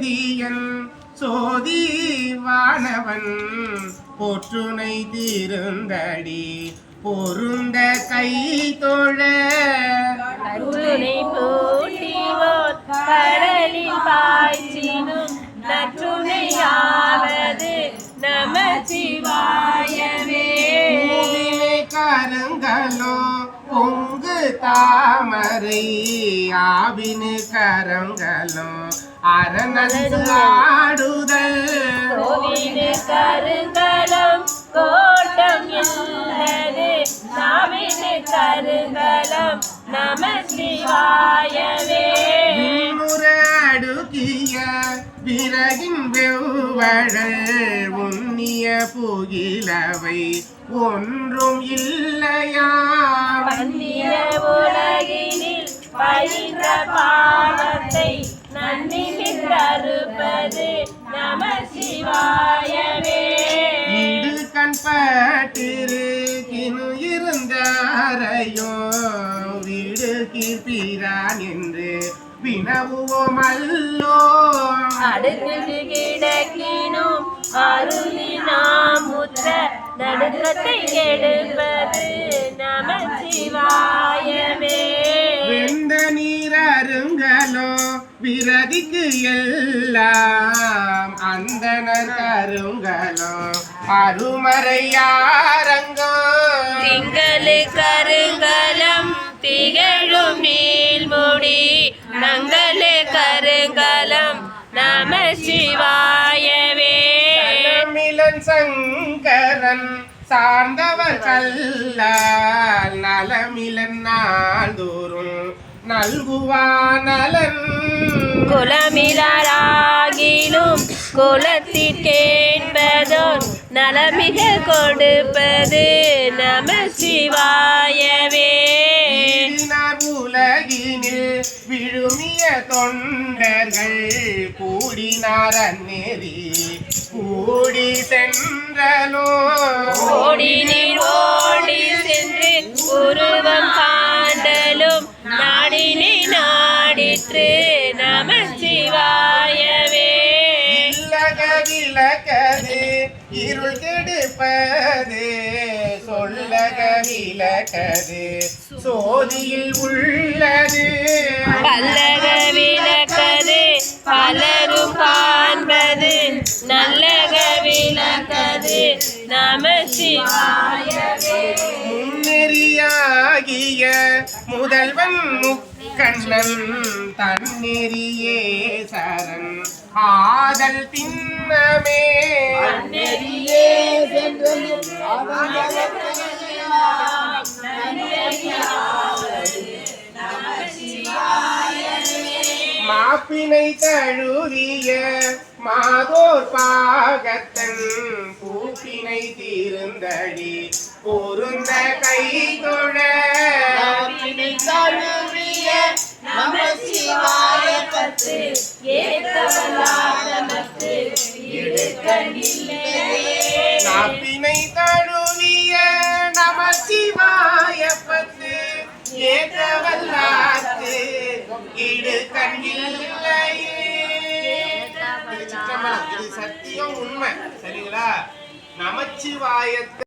வேதியன் சோதி வானவன் போற்றுனை தீருந்தடி பொருந்த கை தொழ. நற்றுணை பூட்டிவோர் கடலில் பாய்ச்சினும் நற்றுணையாவது நம சிவாயவே கருங்கலோ பொங்கு தாமரை ஆவினு கரங்கலோ அரணந்து ஆடுதல். கோவிலு கருங்கலம் கோட்டம் இல்லது. நாவினு கருங்கலம் நம சிவாயவே. முற அடுக்கிய விறகின் வெவ்வழல் உன்னிய புகிலவை. ஒன்றும் இல்லையா பன்னிய உலகினில் பயின்ற பாவத்தை நம சிவாயவே இடு கண்பட்டிருக்கினு இருந்தாரையோ கீர்ப்பிரான் என்று வினவுவோம் அல்லோ. அடுத்து கிடக்கினும் அருளி நாம் முற்ற நடுக்கத்தை கெடுப்பது நம சிவாயவே வெந்த நீர் அருங்கலோ விரதிக்கு எல்லாம். அந்தனர் கருங்கலோ அருமறையாரங்கோ. திங்களு கருங்கலம் திகழும் நீள்முடி நங்களு கருங்கலம் நம சிவாயவே. நலமிலன் சங்கரன் சார்ந்தவர் கல்லால் நலமிலன் நாள்தோறும் நல்குவானலன் குலமிலாராகிலும் குலத்திற்கேன்பதோர் நலமிக கொடுப்பது நம சிவாயவே. தொண்டர்கள் கூடினார் அந்நெறி கூடி சென்றலோ. ஓடி நீர் ஓடி சென்று உருவம் காண்டலும் நாடினை நாடிற்று. விளக்கது இருள் கெடுப்பது சொல்லக விளக்கது சோதியில் உள்ளது. பல்லக விளக்கது பலரும் காண்பது நல்லக விளக்கது நம சிவாயவே. முன்னெறியாகிய முதல்வன் முக்கண்ணன் தன்னெறியே சரண். ஆதல் திண்ணமே. மாப்பினை தழுவிய மாதோர் பாகத்தன். பூப்பினை தீர்ந்தடி பொருந்த கை தொழ நாப்பினை தழுவிய நம சிவாய பத்து ஏற்றவல்லாத்து இடு கண்ணில்லையே இது சிற்றம்பலம். இது சத்தியம் உண்மை சரிங்களா? நமச்சிவாயத்தை.